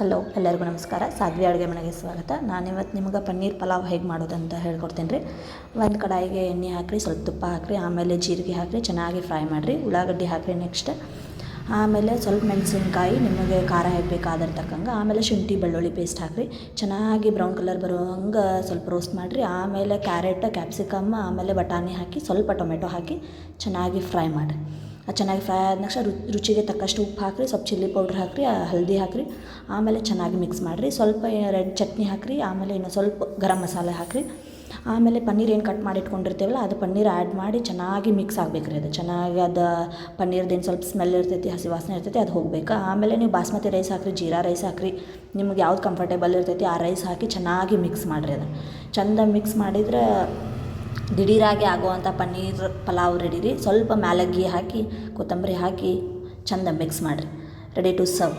Hello ಎಲ್ಲರಿಗೂ ನಮಸ್ಕಾರ. ಸಾಧ್ವಿ ಅಡುಗೆ ಮನೆಗೆ ಸ್ವಾಗತ. ನಾನಿವತ್ತು ನಿಮ್ಗೆ ಪನ್ನೀರ್ ಪಲಾವ್ ಹೇಗೆ ಮಾಡೋದಂತ ಹೇಳ್ಕೊಡ್ತೀನಿ ರೀ ಒಂದು ಕಡಾಯಿಗೆ ಎಣ್ಣೆ ಹಾಕಿರಿ, ಸ್ವಲ್ಪ ತುಪ್ಪ ಹಾಕಿರಿ, ಆಮೇಲೆ ಜೀರಿಗೆ ಹಾಕಿರಿ, ಚೆನ್ನಾಗಿ ಫ್ರೈ ಮಾಡಿರಿ. ಉಳ್ಳಾಗಡ್ಡಿ ಹಾಕಿರಿ ನೆಕ್ಸ್ಟ್ ಆಮೇಲೆ ಸ್ವಲ್ಪ ಮೆಣಸಿನ್ಕಾಯಿ, ನಿಮಗೆ ಖಾರ ಹೇಗೆ ತಕ್ಕಂಗೆ. ಆಮೇಲೆ ಶುಂಠಿ, ಬೆಳ್ಳುಳ್ಳಿ ಪೇಸ್ಟ್ ಹಾಕಿರಿ. ಚೆನ್ನಾಗಿ ಬ್ರೌನ್ ಕಲರ್ ಬರೋ ಹಂಗೆ ಸ್ವಲ್ಪ ರೋಸ್ಟ್ ಮಾಡಿರಿ. ಆಮೇಲೆ ಕ್ಯಾರೆಟ್ ಕ್ಯಾಪ್ಸಿಕಮ್ ಆಮೇಲೆ ಬಟಾಣಿ ಹಾಕಿ ಸ್ವಲ್ಪ ಟೊಮೆಟೊ ಹಾಕಿ ಚೆನ್ನಾಗಿ ಫ್ರೈ ಮಾಡಿರಿ. ಚೆನ್ನಾಗಿ ಫ್ರೈ ಆದ ತಕ್ಷಣ ರುಚಿಗೆ ತಕ್ಕಷ್ಟು ಉಪ್ಪು ಹಾಕಿರಿ, ಸ್ವಲ್ಪ ಚಿಲ್ಲಿ ಪೌಡ್ರ್ ಹಾಕಿರಿ ಹಲ್ದಿ ಹಾಕಿರಿ, ಆಮೇಲೆ ಚೆನ್ನಾಗಿ ಮಿಕ್ಸ್ ಮಾಡಿರಿ, ಸ್ವಲ್ಪ ರೆಡ್ ಚಟ್ನಿ ಹಾಕಿರಿ, ಆಮೇಲೆ ಇನ್ನು ಸ್ವಲ್ಪ ಗರಂ ಮಸಾಲೆ ಹಾಕಿರಿ, ಆಮೇಲೆ ಪನ್ನೀರ್ ಏನು ಕಟ್ ಮಾಡಿ ಇಟ್ಕೊಂಡಿರ್ತೀವಲ್ಲ ಅದು ಪನ್ನೀರ್ ಆ್ಯಡ್ ಮಾಡಿ ಚೆನ್ನಾಗಿ ಮಿಕ್ಸ್ ಆಗಬೇಕು ರೀ ಅದು, ಚೆನ್ನಾಗಿ ಅದು ಪನ್ನೀರ್ದೇನು ಸ್ವಲ್ಪ ಸ್ಮೆಲ್ ಇರ್ತೈತಿ, ಹಸಿ ವಾಸನೆ ಇರ್ತೈತಿ, ಅದು ಹೋಗ್ಬೇಕು? ಆಮೇಲೆ ನೀವು ಬಾಸ್ಮತಿ ರೈಸ್ ಹಾಕಿರಿ, ಜೀರಾ ರೈಸ್ ಹಾಕಿರಿ, ನಿಮ್ಗೆ ಯಾವ್ದು ಕಂಫರ್ಟೇಬಲ್ ಇರ್ತೈತಿ, ಆ ರೈಸ್ ಹಾಕಿ ಚೆನ್ನಾಗಿ ಮಿಕ್ಸ್ ಮಾಡಿರಿ ಅದು, ಚಂದ ಮಿಕ್ಸ್ ಮಾಡಿದ್ರೆ ದಿಢೀರಾಗಿ ಆಗುವಂಥ ಪನ್ನೀರ್ ಪಲಾವ್ ರೆಡಿ ರೀ. ಸ್ವಲ್ಪ ಮ್ಯಾಲಗ್ಗಿ ಹಾಕಿ, ಕೊತ್ತಂಬರಿ ಹಾಕಿ, ಚಂದ ಮಿಕ್ಸ್ ಮಾಡಿರಿ. Ready to serve